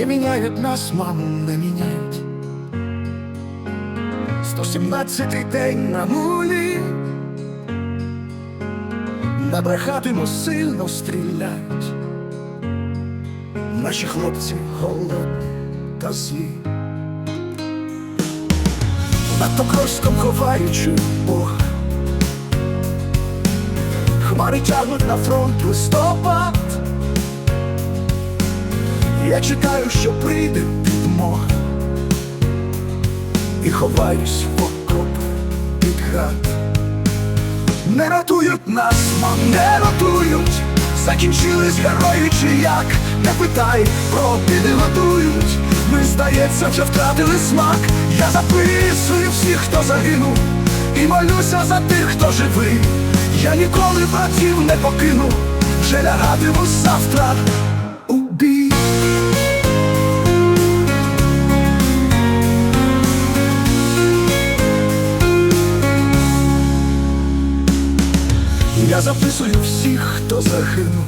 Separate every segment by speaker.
Speaker 1: Не міняють нас, маму, не міняють. 117-й день на нулі. Набрехатимо сильно стрілять. Наші хлопці голодні та злі. Над Покровськом ховаючи Бог. Хмари тягнуть на фронт листопад. Я чекаю, що прийде підмога. І ховаюсь в окоп під град. Не рятують нас, мам, не рятують. Закінчились герої чи як? Не питай, про обіди готують. Ми, здається, вже втратили смак. Я записую всіх, хто загинув. І молюся за тих, хто живий. Я ніколи братів не покину. Вже лягатиму завтра Я записую всіх, хто загинув,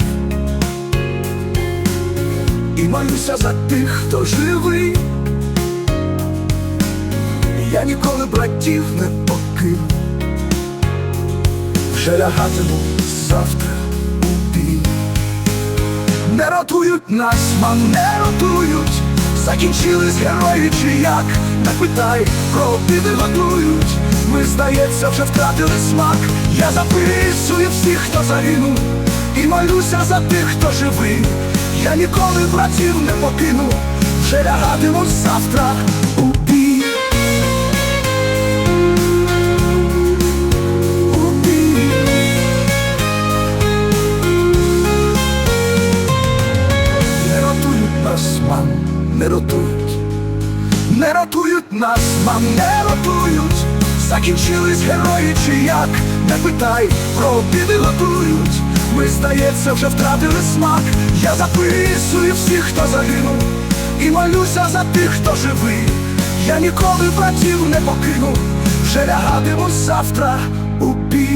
Speaker 1: і молюся за тих, хто живий. Я ніколи братів не покину, вже лягатиму завтра у бій. Не рятують нас, мам, не рятують, закінчились герої чи як, не питай, про обіди готують. Ми, здається, вже втратили смак. Я записую всіх, хто загинув, і молюся за тих, хто живий. Я ніколи братів не покину, вже лягатиму завтра у. Не рятують нас, мам, не рятують, не рятують нас, мам, не рятують. Закінчились герої чи як, не питай, про обіди готують. Ми, здається, вже втратили смак. Я записую всіх, хто загинув, і молюся за тих, хто живий. Я ніколи братів не покину, вже лягатиму завтра у бій.